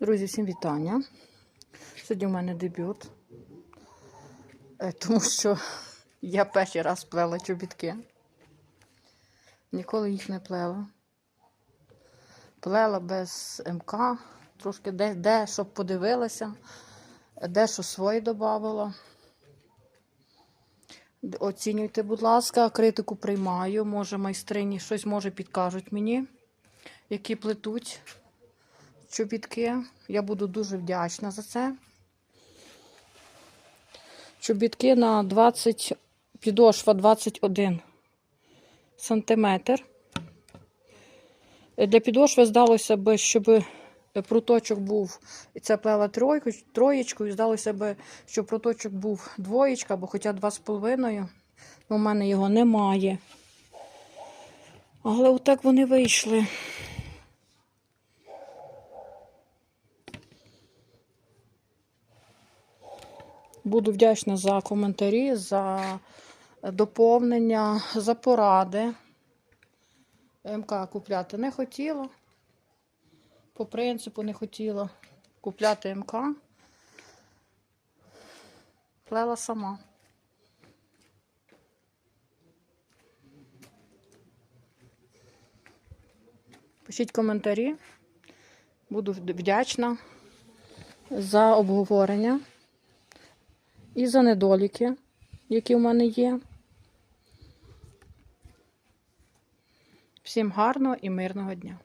Друзі, всім вітання. Сьогодні у мене дебют, Е, тому що я перший раз плела чобітки. Ніколи їх не плела. Плела без МК, трошки де, де щоб подивилася, дещо своє додавала. Оцінюйте, будь ласка, критику приймаю. Може, майстрині щось може підкажуть мені, які плетуть чобітки. Я буду дуже вдячна за це. Чобітки на 20, підошва 21 сантиметр. Для підошви здалося би, щоб проточок був, і це плела тройку, троєчкою, здалося би, щоб проточок був двоєчка, або хоча 2,5. У мене його немає. Але отак вони вийшли. Буду вдячна за коментарі, за доповнення, за поради. МК купляти не хотіла. По принципу не хотіла купляти МК. Плела сама. Пишіть коментарі. Буду вдячна за обговорення і за недоліки, які в мене є. Всім гарного і мирного дня!